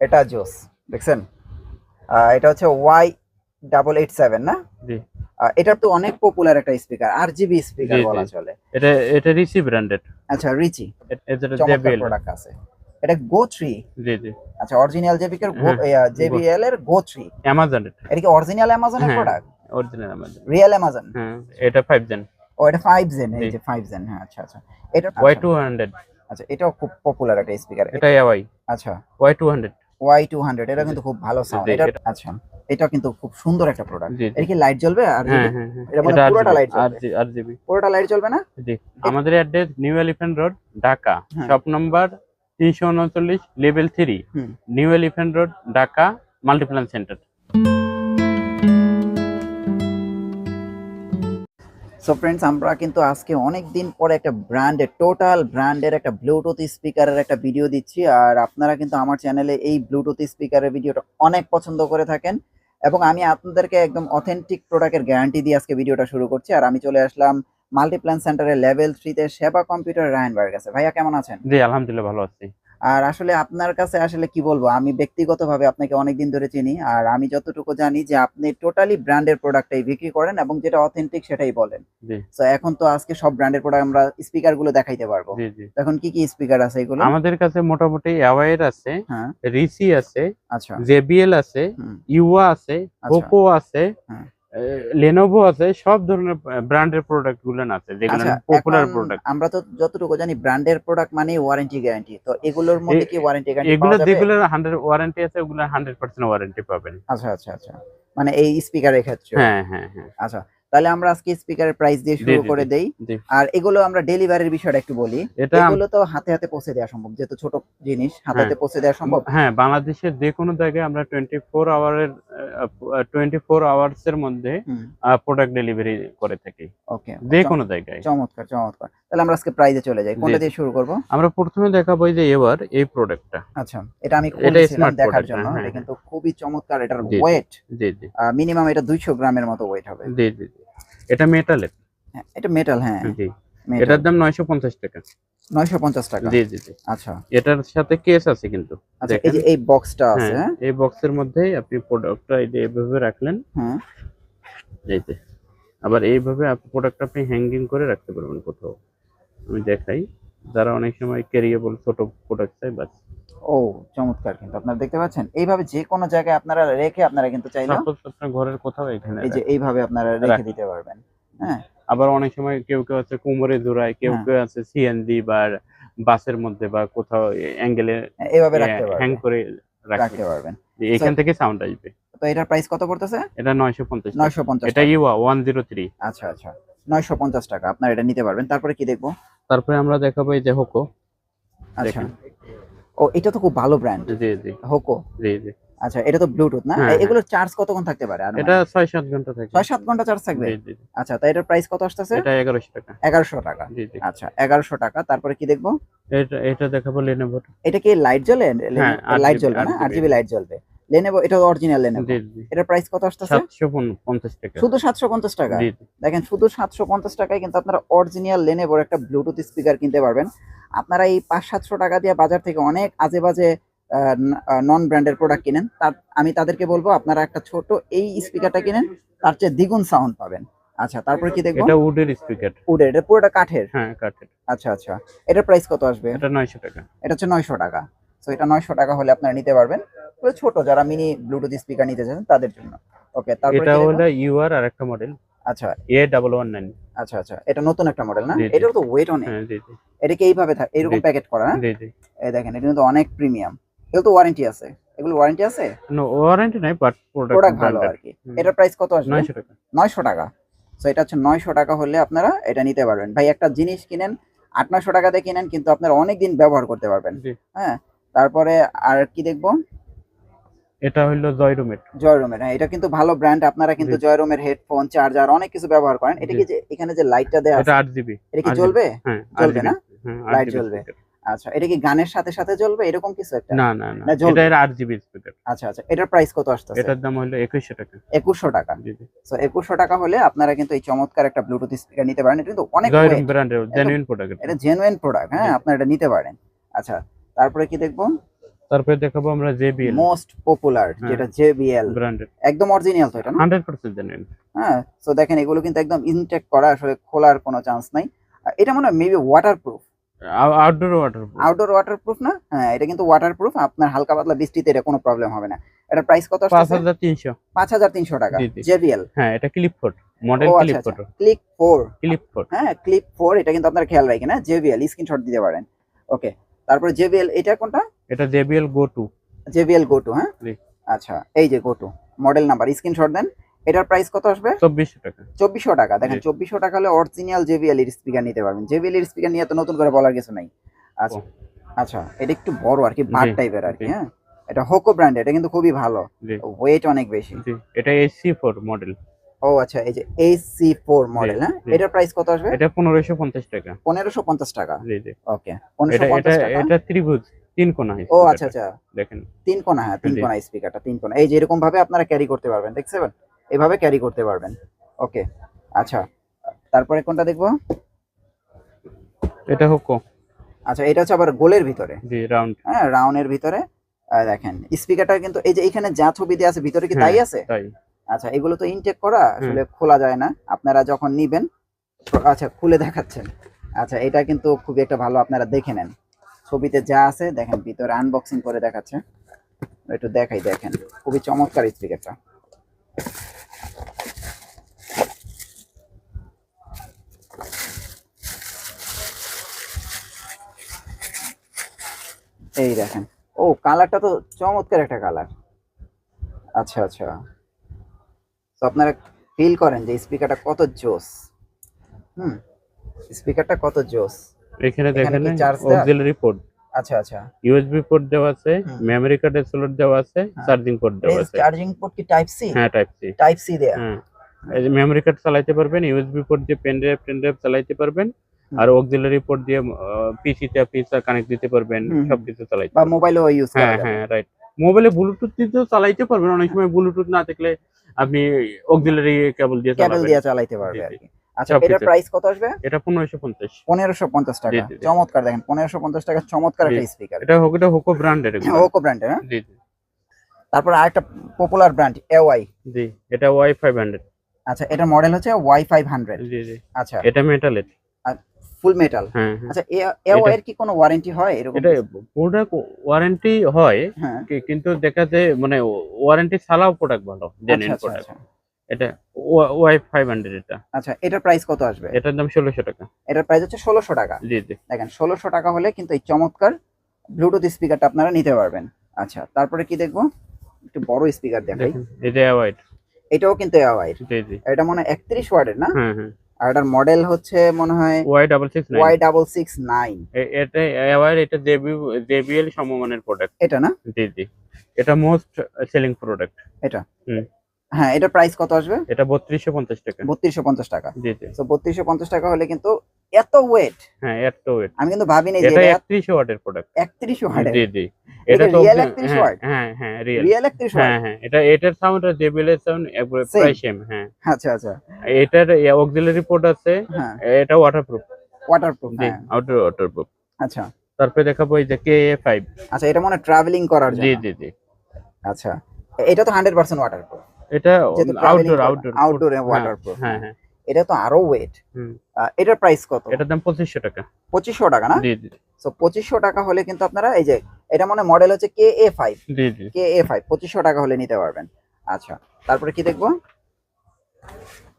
এটা জোস দেখছেন? এটা হচ্ছে ওয়াই ডাবল এইট সেভেন না? জি। এটা তো অনেক পপুলার একটা স্পিকার আর জিবি স্পিকার। বলা চলে। এটা এটা রিসি ব্র্যান্ডেড আচ্ছা রিচি জেবিএল প্রোডাক্ট আছে। এটা গো থ্রি জি জি। আচ্ছা অরিজিনাল জেবিকার জেবিএল এর গো থ্রি অ্যামাজন এটা কি অরিজিনাল অ্যামাজনের। Product original Amazon real Amazon হ্যাঁ এটা 5 জেন ও এটা ফাইভ জেন এই যে ফাইভ জেন হ্যাঁ আচ্ছা আচ্ছা। এটা ওয়াই আচ্ছা, টু হান্ড্রেড আচ্ছা এটাও খুব পপুলার একটা স্পিকার এটা ওয়াই আচ্ছা। Y two hundred Y two hundred এটা কিন্তু খুব ভালো সাউন্ড এটা আচ্ছা এটা কিন্তু খুব সুন্দর একটা প্রোডাক্ট এটা কি লাইট জ্বলবে? আর হ্যাঁ হ্যাঁ হ্যাঁ। এটা মানে পুরোটা লাইট জ্বলবে? আর জিবি। পুরোটা লাইট জ্বলবে না? জি আমাদের address New Elephant Road Dhaka. Shop number তিনশো উনচল্লিশ level three hmm. New Elephant Road Dhaka Multiplan Center so friends আমরা কিন্তু আজকে অনেক দিন পরে একটা ব্র্যান্ডের টোটাল ব্র্যান্ডের একটা ব্লুটুথ স্পিকারের একটা ভিডিও দিচ্ছি। আর আপনারা কিন্তু আমার চ্যানেলে এই ব্লুটুথ স্পিকারের ভিডিওটা অনেক পছন্দ করে থাকেন। এবং আমি আপনাদেরকে একদম অথেন্টিক প্রোডাক্টের গ্যারান্টি দিয়ে আজকে ভিডিওটা শুরু করছি। আর আমি চলে আসলাম মাল্টিপ্ল্যান সেন্টারের লেভেল থ্রিতে সেবা কম্পিউটার রায়নবার্গ আছে ভাইয়া, কেমন আছেন? জি, আলহামদুলিল্লাহ ভালো আছি। আর আসলে আপনার কাছে আসলে কি বলব? আমি ব্যক্তিগতভাবে আপনাকে অনেকদিন ধরে চিনি আর আমি যতটুকু জানি যে আপনি টোটালি ব্র্যান্ডের প্রোডাক্টটাই বিক্রি করেন এবং যেটা অথেন্টিক সেটাই বলেন। তো এখন তো আজকে সব ব্র্যান্ডের প্রোডাক্ট আমরা স্পিকারগুলো দেখাইতে পারব। এখন কি কি স্পিকার আছে এগুলো? আমাদের কাছে মোটামুটি অ্যাওয়ার আছে হ্যাঁ। রিসি আছে আচ্ছা। জেবিএল আছে ইউয়া আছে আচ্ছা। পোকো আছে হ্যাঁ। লেনোভো আছে সব ধরনের ব্র্যান্ডের প্রোডাক্টগুলো আছে যেগুলো আচ্ছা পপুলার প্রোডাক্ট আমরা তো যতটুকু জানি ব্র্যান্ডের প্রোডাক্ট মানে ওয়ারেন্টি গ্যারান্টি তো এগুলোর মধ্যে কি ওয়ারেন্টি গ্যারান্টি এগুলো যেগুলো হান্ড্রেড ওয়ারেন্টি আছে ওগুলো হান্ড্রেড পার্সেন্ট ওয়ারেন্টি পাবেন। আচ্ছা আচ্ছা আচ্ছা। মানে এই স্পিকারের ক্ষেত্রে। হ্যাঁ হ্যাঁ হ্যাঁ। আচ্ছা তাহলে আমরা আজকে স্পিকারের প্রাইস দিয়ে শুরু করে দেই। আর এগুলো আমরা ডেলিভারির বিষয়টা একটু বলি। এগুলো তো হাতে হাতে পৌঁছে দেওয়া সম্ভব যেহেতু ছোট জিনিস হাতে হাতে পৌঁছে দেওয়া সম্ভব। হ্যাঁ বাংলাদেশের যে কোনো জায়গায় আমরা টোয়েন্টি ফোর আওয়ারের টোয়েন্টি ফোর আওয়ার্স এর মধ্যে প্রোডাক্ট ডেলিভারি করে থাকি। ওকে। যে কোনো জায়গায়। চমৎকার চমৎকার। তাহলে আমরা আজকে প্রাইজে চলে যাই। কোনটা দিয়ে শুরু করব? আমরা প্রথমে দেখাবো এই যে এবার এই প্রোডাক্টটা আচ্ছা এটা আমি খুলেছিলাম দেখার জন্য। হ্যাঁ, এটা হ্যাঁ। কিন্তু খুবই চমৎকার এটার। ওয়েট জি। জি মিনিমাম এটা দুইশো গ্রামের মতো ওয়েট হবে। জি জি। এটা মেটালের? হ্যাঁ, এটা মেটাল হ্যাঁ। জি। এটার দাম নয়শো পঞ্চাশ টাকা। নয়শো পঞ্চাশ টাকা? জি জি জি। আচ্ছা। এটার সাথে কেস আছে কিন্তু। আচ্ছা এই যে এই বক্সটা আছে হ্যাঁ? হ্যাঁ এই বক্সের মধ্যেই আপনি প্রোডাক্টটা এই যে এইভাবে রাখলেন। হ্যাঁ এই যে। আবার এইভাবে আপনি প্রোডাক্টটা আপনি হ্যাঙ্গিং করে রাখতে পারবেন কোথাও। আমি দেখাই। যারা অনেক সময় ক্যারিয়েবল ছোট প্রোডাক্ট চাই বাস। ও চমৎকার কিন্তু। আপনারা দেখতে পাচ্ছেন? এইভাবে যে কোনো জায়গায় আপনারা রেখে আপনারা কিন্তু চাইলে সাপোজ আপনার ঘরের কোথাও এখানে এই যে। এইভাবে আপনারা রেখে দিতে পারবেন। হ্যাঁ? আবার অনেক সময় কেউ কেউ আছে কোমরে জোড়ায় কেউ হ্যাঁ। কেউ আছে সিএনজি বা বাসের মধ্যে বা কোথাও অ্যাঙ্গেলে এইভাবে রাখতে পারবেন। হ্যাং করে রাখতে পারবেন। এখান থেকে সাউন্ড আসবে। তো এটার প্রাইস কত পড়তেছে? এটা নয়শো পঞ্চাশ নয়শো পঞ্চাশ এটা ইউয়া ওয়ান জিরো থ্রি আচ্ছা আচ্ছা। নয়শো পঞ্চাশ টাকা। আপনারা এটা নিতে পারবেন। তারপরে কি দেখব? তারপরে আমরা দেখাবো এই যে হোকো আচ্ছা। ও এটা তো খুব ভালো ব্র্যান্ড জি জি। হোকো জি জি। আচ্ছা এটা তো ব্লুটুথ না? হ্যাঁ, এ- এগুলোর চার্জ কতক্ষণ থাকতে পারে? আর এটা ছয় সাত ঘণ্টা থাকে। ছয় সাত ঘণ্টা চার্জ থাকবে? জি জি জি। আচ্ছা তাই এটার প্রাইস কত আসতেছে? এটা এগারোশো টাকা। এগারোশো টাকা। জি জি। আচ্ছা এগারোশো টাকা। তারপরে কি দেখব? এটা এটা দেখাবো লেনোভোর এটা কি লাইট জ্বলে? হ্যাঁ, লাইট জ্বলবে না? আট জিবি লাইট জ্বলবে। লেনেবো এটা অরিজিনাল জি এটার প্রাইস কত আসতেছে? সাতশো পঞ্চাশ টাকা। শুধু সাতশো পঞ্চাশ টাকা। জি। জি দেখেন শুধু সাতশো পঞ্চাশ টাকায় কিন্তু আপনারা অরিজিনাল লেনেবোর একটা ব্লুটুথ স্পিকার কিনতে পারবেন। আপনারা এই পাঁচ সাতশো টাকা দিয়ে বাজার থেকে অনেক আজে বাজে নন ব্র্যান্ডের প্রোডাক্ট কিনেন। তার আমি তাদেরকে বলব আপনারা একটা ছোট এই স্পিকারটা কিনেন তার চেয়ে দ্বিগুণ সাউন্ড পাবেন। আচ্ছা তারপরে কি দেখব? এটা উডের স্পিকার উডের এটা পুরোটা কাঠের? হ্যাঁ কাঠের। আচ্ছা আচ্ছা। এটার প্রাইস কত আসবে? এটা নয়শো টাকা। এটা হচ্ছে নয়শো টাকা। তো এটা নয়শো টাকা হলে আপনারা নিতে পারবেন। ছোট যারা মিনি ব্লুটুথ স্পিকার নিতে চান তাদের জন্য। ওকে তারপরে এটা হলো ইউআর আর একটা মডেল আচ্ছা। এ ডাবল ওয়ান নাইন আচ্ছা আচ্ছা। এটা নতুন একটা মডেল না? জি। এটার তো ওয়েট অনেক। হ্যাঁ জি জি। এটা কি এইভাবে থাকে এরকম প্যাকেট করা না জি এই দেখেন এটা কিন্তু অনেক প্রিমিয়াম এগুলো তো ওয়ারেন্টি আছে। এগুলো ওয়ারেন্টি আছে? নো ওয়ারেন্টি নাই বাট প্রোডাক্ট ভালো আর কি। এটার প্রাইস কত আসবে? নয়শো টাকা। নয়শো টাকা। তো এটা হচ্ছে নয়শো টাকা হলে আপনারা এটা নিতে পারবেন। ভাই একটা জিনিস কিনেন আট নয়শো টাকা দিয়ে কিনেন কিন্তু আপনারা অনেক দিন ব্যবহার করতে পারবেন। হ্যাঁ? তারপরে আর কি দেখব? এটা হলো জয়রুমেট জয়রুমের হ্যাঁ এটা কিন্তু ভালো ব্র্যান্ড আপনারা কিন্তু। জয়রুমের হেডফোন চার্জার অনেক কিছু ব্যবহার করেন। এটা কি। যে এখানে যে লাইটটা এটা আছে আট জিবি এটা কি জ্বলবে? হ্যাঁ জ্বলবে না? হ্যাঁ Light জ্বলবে। আচ্ছা এটা কি গানের সাথে সাথে জ্বলবে? এরকম কিছু একটা? না না না। এটা এর আট জিবি স্পিকার আচ্ছা আচ্ছা এটার প্রাইস কত আসতেছে? এটার দাম হলো একুশশো টাকা। একুশশো টাকা। জি তো একুশশো টাকা হলে আপনারা কিন্তু এই চমৎকার একটা ব্লুটুথ স্পিকার নিতে পারেন। এটা কিন্তু অনেক জয়রুম ব্র্যান্ডের জেনুইন প্রোডাক্ট এটা জেনুইন প্রোডাক্ট হ্যাঁ। আপনারা এটা নিতে পারেন। আচ্ছা তারপরে কি দেখব? তারপরে দেখাবো আমরা জেবিএল। Most popular. যেটা জেবিএল। ব্র্যান্ডেড একদম অরিজিনাল তো এটা না? হান্ড্রেড পার্সেন্ট জেনুইন হ্যাঁ সো দেখেন এগুলো কিন্তু একদম ইনটেক করা আসলে খোলার কোনো চান্স নাই। এটা মনে হয় maybe waterproof outdoor water outdoor waterproof না? হ্যাঁ এটা কিন্তু ওয়াটারপ্রুফ আপনার হালকা পাতলা বৃষ্টিতে এটা কোনো প্রবলেম হবে না। এটা প্রাইস কত আসছে হাজার তিনশো। পাঁচ হাজার তিনশো টাকা জি, জি। জেবিএল। হ্যাঁ এটা ক্লিপ ফোট মডেল ক্লিপ আচ্ছা ক্লিক ফোর ক্লিপ ফোট হ্যাঁ ক্লিপ ফোর এটা কিন্তু আপনারা খেয়াল রাখেন হ্যাঁ জেবিএল স্ক্রিনশট দিতে পারেন। ওকে তারপরে জেবিএল এটা কোনটা? এটা JBL go two JBL go two হ্যাঁ? আচ্ছা এই যে go two model number screenshot দেন। এটার প্রাইস কত আসবে? চব্বিশশো টাকা। চব্বিশশো টাকা। দেখেন। চব্বিশশো টাকা হলে অরিজিনাল জেবিএল এর স্পিকার নিতে পারবেন। জেবিএল এর স্পিকার নিয়ে তো নতুন করে বলার কিছু নাই। আচ্ছা আচ্ছা এটা একটু বড় আর কি জি, টাইপের আর কি হ্যাঁ? এটা হোকো ব্র্যান্ড এটা কিন্তু খুবই ভালো। ওয়েট অনেক বেশি। এটা এসি ফোর মডেল ও আচ্ছা এই যে এসি ফোর মডেল হ্যাঁ। এটার প্রাইস কত আসবে? এটা পনেরোশো পঞ্চাশ টাকা। পনেরোশো পঞ্চাশ টাকা। জি জি। ওকে পনেরোশো পঞ্চাশ টাকা। এটা ত্রিভুজ তিন কোনা ও আচ্ছা আচ্ছা। দেখেন। তিন কোনা হ্যাঁ তিন। কোনা স্পিকারটা তিন কোনা। এই যে এরকম ভাবে আপনারা ক্যারি করতে পারবেন দেখছেন এইভাবে ক্যারি করতে পারবেন। ওকে আচ্ছা। তারপরে কোনটা দেখব? এটা হোকো আচ্ছা এটা হচ্ছে আবার গোলের ভিতরে। জি রাউন্ড হ্যাঁ রাউন্ডের ভিতরে। দেখেন স্পিকারটা কিন্তু এই যে এখানে যা ছবি দেওয়া আছে ভিতরে কি হ্যাঁ। তাই আছে? তাই। আচ্ছা এগুলো তো ইনটেক করা আসলে খোলা যায় না। আপনারা যখন নিবেন আচ্ছা খুলে দেখাচ্ছেন। আচ্ছা এটা কিন্তু খুবই একটা ভালো আপনারা দেখে নেন। ছবিতে যা আছে দেখেন ভিতরে আনবক্সিং করে দেখাচ্ছে। একটু দেখাই দেখেন। খুবই চমৎকার স্পিকারটা এই দেখেন। ও কালারটা তো চমৎকার একটা কালার আচ্ছা আচ্ছা। তো আপনারা ফিল করেন যে স্পিকারটা কত জোস। হুম স্পিকারটা কত জোস। এখানে দেখেন অক্সিলারি পোর্ট আচ্ছা আচ্ছা। ইউএসবি পোর্ট দেওয়া আছে মেমরি কার্ডের স্লট দেওয়া আছে হ্যাঁ। চার্জিং পোর্ট দেওয়া আছে। চার্জিং পোর্ট কি টাইপ সি হ্যাঁ টাইপ সি টাইপ সি দেয়া। হ্যাঁ। এই যে মেমরি কার্ড চালাইতে পারবেন ইউএসবি পোর্ট দিয়ে পেন ড্রাইভ পেন ড্রাইভ চালাইতে পারবেন আর অক্সিলারি পোর্ট দিয়ে পিসি পিসিতে পিসা কানেক্ট দিতে পারবেন হুম। সবকিছু চালাইতে বা। মোবাইলেও ইউজ করা হ্যাঁ হ্যাঁ রাইট মোবাইলে ব্লুটুথ দিয়েও চালাইতে পারবেন অনেক সময় ব্লুটুথ না থাকলে আপনি অক্সিলারি কেবল দিয়ে কেবল দিয়ে চালাতে পারবে আর কি। আচ্ছা এটা প্রাইস কত আসবে? এটা পনেরোশো পঞ্চাশ। পনেরোশো পঞ্চাশ টাকা। চমৎকার দেখেন পনেরোশো পঞ্চাশ টাকা চমৎকার একটা স্পিকার এটা হোক এটা হোকো ব্র্যান্ডের হোকো ব্র্যান্ডের হ্যাঁ? জি জি। তারপর আরেকটা পপুলার ব্র্যান্ড এওয়াই জি এটা ওয়াই ফাইভ হান্ড্রেড আচ্ছা এটা মডেল হচ্ছে ওয়াই ফাইভ হান্ড্রেড জি জি। আচ্ছা। এটা মেটালের ফুল মেটাল। হ্যাঁ হ্যাঁ। আচ্ছা এওয়াই এর কি কোনো ওয়ারেন্টি হয় এরকম? এটা? প্রোডাক্ট ওয়ারেন্টি হয় হ্যাঁ। কিন্তু দেখা যায় মানে ওয়ারেন্টি ছাড়াও প্রোডাক্ট ভালো আচ্ছা জেনুইন আচ্ছা প্রোডাক্ট আচ্ছা। এটা ওয়াই ফাইভ হান্ড্রেড এটা। আচ্ছা এটার প্রাইস কত আসবে? এটার দাম ষোলোশো টাকা। এটার প্রাইস হচ্ছে ষোলোশো টাকা। জি জি। দেখেন ষোলোশো টাকা হলে কিন্তু এই চমৎকার ব্লুটুথ স্পিকারটা আপনারা নিতে পারবেন। আচ্ছা তারপরে কি দেখব? একটু বড় স্পিকার দেখাই। এটা অ্যাওয়াইড এটাও কিন্তু এওয়াইর জি জি। এটা মনে হয় একত্রিশ ওয়ার্ডের না? হ্যাঁ হ্যাঁ। আর এটার মডেল হচ্ছে মনে হয় Y double six Y double six nine এটা এবারে এটা জেবি জেবিএল সমমানের প্রোডাক্ট এটা না? জি জি। এটা মোস্ট সেলিং প্রোডাক্ট হ্যাঁ এটা প্রাইস কত আসবে? এটা বত্রিশশো পঞ্চাশ টাকা। বত্রিশশো পঞ্চাশ টাকা। জি জি। তো বত্রিশশো পঞ্চাশ টাকা হলে কিন্তু এত ওয়েট হ্যাঁ এত ওয়েট আমি কিন্তু ভাবি ভাবিনি যে এটা একত্রিশ ওয়াটের প্রোডাক্ট একত্রিশ ওয়ার্ডের জি জি। এটা তো real হ্যাঁ, 31 watt? হ্যাঁ হ্যাঁ রিয়েল রিয়েল একত্রিশ ওয়াট? হ্যাঁ হ্যাঁ এটা এটার সাউন্ড আর জেবিএল এর সাউন্ড? প্রায় সেম হ্যাঁ। আচ্ছা আচ্ছা। এটার অক্সিলারি পোর্ট আছে হ্যাঁ। এটা ওয়াটারপ্রুফ ওয়াটারপ্রুফ জি হ্যাঁ। আউটডোর ওয়াটারপ্রুফ আচ্ছা। তারপরে দেখাবো এই যে কে এ ফাইভ আচ্ছা এটা মনে ট্রাভেলিং করার জন্য। জি জি। জি আচ্ছা। এটা তো হান্ড্রেড পার্সেন্ট ওয়াটারপ্রুফ এটা আউটডোর আউটডোর এ waterproof, হ্যাঁ হ্যাঁ। এটা তো আরও ওয়েট হুম। এটার প্রাইস কত? এটার দাম পঁচিশশো টাকা। পঁচিশশো টাকা না? জি জি। তো পঁচিশশো টাকা হলে কিন্তু আপনারা এই যে এটা মনে মডেল হচ্ছে কে এ ফাইভ জি জি। কে এ ফাইভ পঁচিশশো টাকা হলে নিতে পারবেন। আচ্ছা তারপরে কি দেখব?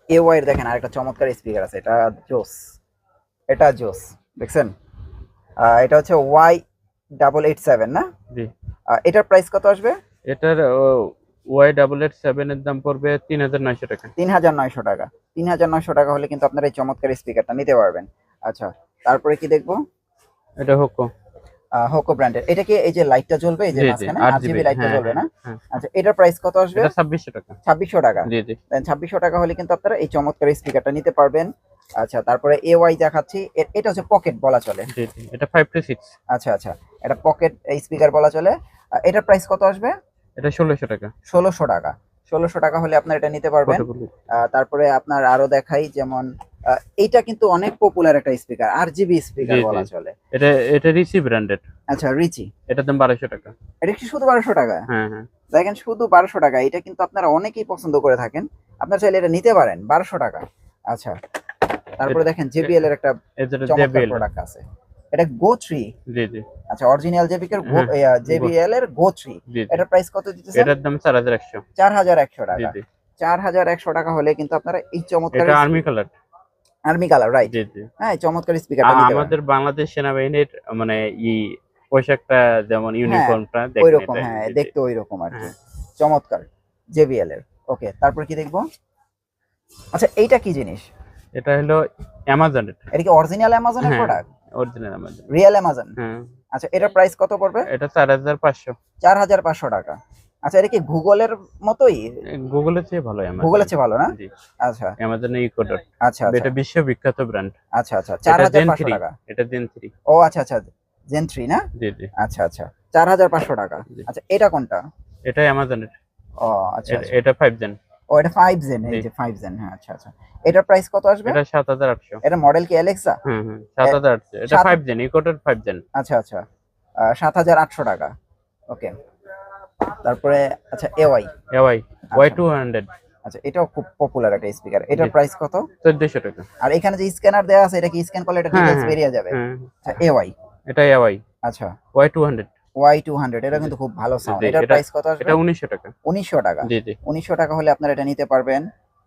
এ ওয়াই দেখেন আরেকটা চমৎকার স্পিকার আছে এটা জোস এটা জোস দেখছেন? এটা হচ্ছে ওয়াই ডাবল এইট সেভেন না? জি। এটার প্রাইস কত আসবে? এটার ওয়াই ডাবল এইট সেভেন এর দাম পড়বে তিন হাজার নয়শো টাকা। তিন হাজার নয়শো টাকা। তিন হাজার নয়শো টাকা হলে কিন্তু আপনারা এই চমৎকার স্পিকারটা নিতে পারবেন। আচ্ছা তারপরে কি দেখব? এটা হোকো হোকো ব্র্যান্ডের এটা কি এই যে লাইটটা জ্বলবে? এই যে মাঝখানে লাইটটা জ্বলবে না? হ্যাঁ আচ্ছা এটার প্রাইস কত আসবে? এটা ছাব্বিশশো টাকা। ছাব্বিশশো টাকা। জি জি। ছাব্বিশশো টাকা হলে কিন্তু আপনারা এই চমৎকার স্পিকারটা নিতে পারবেন। আচ্ছা তারপরে এ ওয়াই দেখাচ্ছি। এটা হচ্ছে পকেট বলা চলে। জি জি। এটা ফাইভ টু সিক্স আচ্ছা আচ্ছা। এটা পকেট স্পিকার বলা চলে। এটার প্রাইস কত আসবে? এটা ষোলোশো টাকা। ষোলোশো টাকা। ষোলোশো টাকা হলে আপনার এটা নিতে পারবেন। তারপরে আপনার আরও দেখাই যেমন এইটা কিন্তু অনেক পপুলার একটা স্পিকার আর জিবি স্পিকার। বলা চলে। এটা এটা রিসি ব্র্যান্ডেড আচ্ছা রিচি। এটার দাম বারোশো টাকা। এটা কি শুধু বারোশো টাকা? হ্যাঁ হ্যাঁ। দেখেন শুধু বারোশো টাকা। এটা কিন্তু আপনারা অনেকেই পছন্দ করে থাকেন। আপনারা চাইলে এটা নিতে পারেন বারোশো টাকা। আচ্ছা তারপরে দেখেন জেবিএল এর একটা এটা চমৎকার জেবিএল প্রোডাক্ট আছে। এটা গো থ্রি জি জি। আচ্ছা অরিজিনাল জেবিকের হ্যাঁ, জেবিএল এর গো থ্রি। এটার প্রাইস কত দিতেছেন? এটার দাম চার হাজার একশো। চার হাজার একশো জি টাকা। জি। চার হাজার একশো টাকা হলে কিন্তু আপনারা এই চমৎকার এটা army colour army colour right জি জি। হ্যাঁ চমৎকার স্পিকার আমাদের বাংলাদেশ সেনাবাহিনীর মানে ই পোশাকটা যেমন ইউনিফর্মটা ওই রকম হ্যাঁ দেখতে ওই রকম আর কি। হ্যাঁ। চমৎকার জেবিএল এর ওকে তারপর কি দেখব? আচ্ছা এইটা কি জিনিস? এটা হলো অ্যামাজনের এটা কি অরিজিনাল অ্যামাজনের হ্যাঁ। Product original Amazon real Amazon হ্যাঁ। আচ্ছা এটার প্রাইস কত পড়বে? এটা চার হাজার পাঁচশো। চার হাজার পাঁচশো টাকা। আচ্ছা এটা কি গুগলের মতোই? গুগলের চেয়ে ভালো অ্যামাজন গুগলের চেয়ে ভালো না? আচ্ছা। অ্যামাজনের ইকোডট আচ্ছা আচ্ছা। এটা বিশ্ববিখ্যাত ব্র্যান্ড আচ্ছা আচ্ছা। চার হাজার জেন পাঁচশো থ্রি টাকা। এটা জেন থ্রি ও আচ্ছা আচ্ছা। জেন থ্রি না? জি জি। আচ্ছা আচ্ছা। চার হাজার পাঁচশো টাকা। আচ্ছা এটা কোনটা? এটা অ্যামাজনের ও আচ্ছা আচ্ছা। এটা ফাইভ জেন ও এটা ফাইভ জেন এই যে ফাইভ জেন হ্যাঁ আচ্ছা আচ্ছা। এটার প্রাইস কত আসবে? এটা সাত হাজার আটশো। এটা মডেল কি অ্যালেক্সা হ্যাঁ হ্যাঁ সাত হাজার আটশো। এটা সাত- five gen Echo Dot five gen আচ্ছা আচ্ছা। সাত হাজার আটশো টাকা। ওকে তারপরে আচ্ছা এওয়াই এওয়াই ওয়াই টু হান্ড্রেড আচ্ছা এটাও খুব পপুলার একটা স্পিকার এটার প্রাইস কত? চোদ্দশো টাকা। আর এখানে যে স্ক্যানার দেওয়া আছে এটা কি স্ক্যান করলে এটা হ্যাঁ, ডিটেলস হ্যাঁ। বেরিয়ে যাবে? হ্যাঁ। আচ্ছা এওয়াই এটা এওয়াই আচ্ছা। Y two hundred Y two hundred এটা কিন্তু খুব ভালো সাউন্ড এটার প্রাইস কত আসবে? এটা উনিশশো টাকা। উনিশশো টাকা। জি জি। উনিশশো টাকা হলে আপনারা এটা নিতে পারবেন।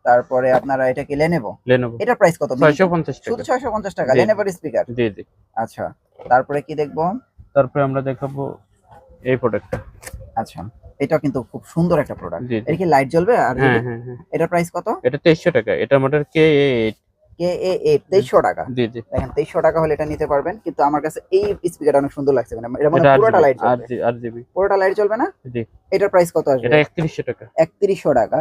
তারপরে আপনারা এটা কি লেনেভো লেনোভো এটার প্রাইস কত? ছয়শো পঞ্চাশ শুধু টাকা ছয়শো পঞ্চাশ টাকা জি। লেনেভোর স্পিকার জি জি। আচ্ছা তারপরে কি দেখব? তারপরে আমরা দেখাবো এই প্রোডাক্টটা আচ্ছা এটা কিন্তু খুব সুন্দর একটা প্রোডাক্টের কি লাইট জ্বলবে? আর হ্যাঁ হ্যাঁ হ্যাঁ। এটার প্রাইস কত? এটা তেইশশো টাকা। এটা model K eight K A eight তেইশশো টাকা। জি জি। দেখেন তেইশশো টাকা হলে এটা নিতে পারবেন কিন্তু আমার কাছে এই স্পিকারটা অনেক সুন্দর লাগছে মানে এটা মানে পুরোটা লাইট আর আর জিবি পুরোটা লাইট জ্বলবে না? জি। এটার প্রাইস কত আসবে? এটা টাকা।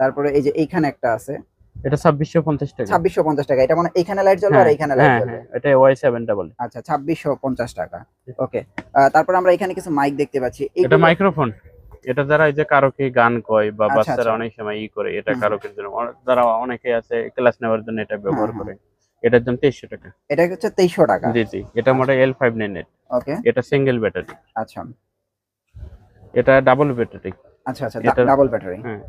তারপরে এই যে এইখানে একটা আছে। এটা ছাব্বিশশো পঞ্চাশ টাকা। ছাব্বিশশো পঞ্চাশ টাকা। এটা মানে এইখানে লাইট জ্বলবে আর হ্যাঁ, এইখানে লাইট হ্যাঁ জ্বলবে। হ্যাঁ। এটা ওয়াই সেভেন ডাবল আচ্ছা ছাব্বিশশো পঞ্চাশ টাকা। ওকে তারপর আমরা এখানে কিছু মাইক দেখতে পাচ্ছি। এটা মাইক্রোফোন এটা যারা এই যে কারোকে গান কয় বা আচ্ছা, বাচ্চারা আচ্ছা। অনেক সময় ই করে এটা। কারোকের জন্য যারা অনেকে আছে ক্লাস নেওয়ার জন্য এটা ব্যবহার করে। এটার দাম তেইশশো টাকা। এটা হচ্ছে তেইশশো টাকা। জি জি। এটা model L five nine eight okay. এটা সিঙ্গেল ব্যাটারি আচ্ছা। এটা ডাবল ব্যাটারি আচ্ছা আচ্ছা এটা- ডাবল ব্যাটারি হ্যাঁ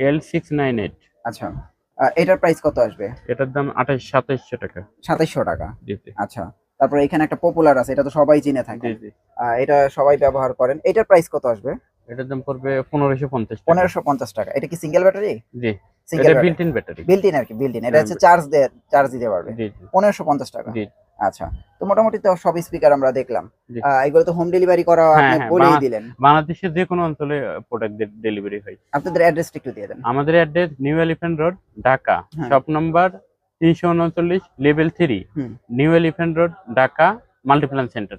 এল সিক্স নাইন এইট আচ্ছা। এটার প্রাইস কত আসবে? এটার দাম আঠাশ সাতাইশশো টাকা। সাতাইশশো টাকা। জি জি। আচ্ছা। তারপরে এখানে একটা পপুলার আছে এটা তো সবাই চিনে থাকে জি জি। এটা সবাই ব্যবহার করেন। এটার প্রাইস কত আসবে? এটার দাম পড়বে পনেরোশো পঞ্চাশ টাকা। পনেরোশো পঞ্চাশ টাকা। এটা কি single battery G single built in battery built in আর কি বিল্ট ইন এটা হচ্ছে চার্জ দিয়ে চার্জ দিতে পারবে। পনেরোশো পঞ্চাশ টাকা। জি। আচ্ছা তো মোটামুটি তো সব স্পিকার আমরা দেখলাম। এগুলো তো হোম ডেলিভারি করা হ্যাঁ, আপনি হ্যাঁ, বলেই দিলেন। বাংলাদেশের যে কোনো অঞ্চলে প্রোডাক্ট ডেলিভারি হয়। আপনাদের অ্যাড্রেসটা একটু দিয়ে দেন। আমাদের address New Elephant Road Dhaka. Shop number তিনশো উনচল্লিশ level three. New Elephant Road Dhaka Multiplan Center